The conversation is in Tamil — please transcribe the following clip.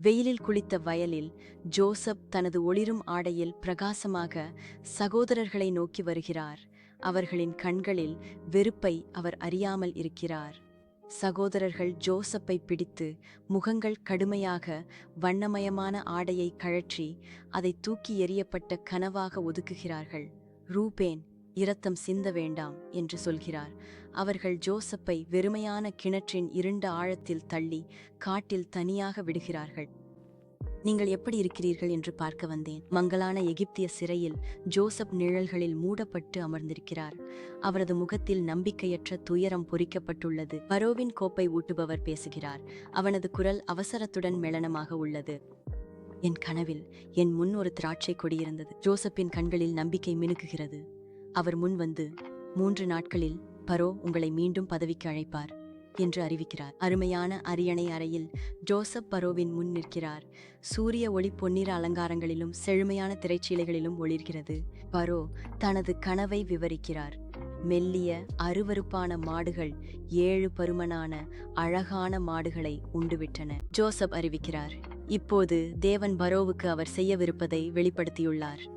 வெயிலில் குளித்த வயலில் ஜோசப் தனது ஒளிரும் ஆடையில் பிரகாசமாக சகோதரர்களை நோக்கி வருகிறார். அவர்களின் கண்களில் வெறுப்பை அவர் அறியாமல் இருக்கிறார். சகோதரர்கள் ஜோசப்பை பிடித்து முகங்கள் கடுமையாக வண்ணமயமான ஆடையை கழற்றி அதை தூக்கி எறியப்பட்ட கனவாக ஒதுக்குகிறார்கள். ரூபேன் இரத்தம் சிந்த வேண்டாம் என்று சொல்கிறார். அவர்கள் ஜோசப்பை வெறுமையான கிணற்றின் இருண்ட ஆழத்தில் தள்ளி காட்டில் தனியாக விடுகிறார்கள். நீங்கள் எப்படி இருக்கிறீர்கள் என்று பார்க்க வந்தேன். மங்கலான எகிப்திய சிறையில் ஜோசப் நிழல்களில் மூடப்பட்டு அமர்ந்திருக்கிறார். அவரது முகத்தில் நம்பிக்கையற்ற துயரம் பொறிக்கப்பட்டுள்ளது. பரோவின் கோப்பை ஊட்டுபவர் பேசுகிறார். அவனது குரல் அவசரத்துடன் மெளனமாக உள்ளது. என் கனவில் என் முன் ஒரு திராட்சை கொடி இருந்தது. ஜோசப்பின் கண்களில் நம்பிக்கை மினுக்குகிறது. அவர் முன் வந்து மூன்று நாட்களில் பரோ உங்களை மீண்டும் பதவிக்கு அழைப்பார் என்று அறிவிக்கிறார். அருமையான அரியணை அறையில் ஜோசப் பரோவின் முன் நிற்கிறார். சூரிய ஒளி பொன்னிற அலங்காரங்களிலும் செழுமையான திரைச்சீலைகளிலும் ஒளிர்கிறது. பரோ தனது கனவை விவரிக்கிறார். மெல்லிய அருவருப்பான மாடுகள் ஏழு பருமனான அழகான மாடுகளை உண்டுவிட்டன ஜோசப் அறிவிக்கிறார். இப்போது தேவன் பரோவுக்கு அவர் செய்யவிருப்பதை வெளிப்படுத்தியுள்ளார்.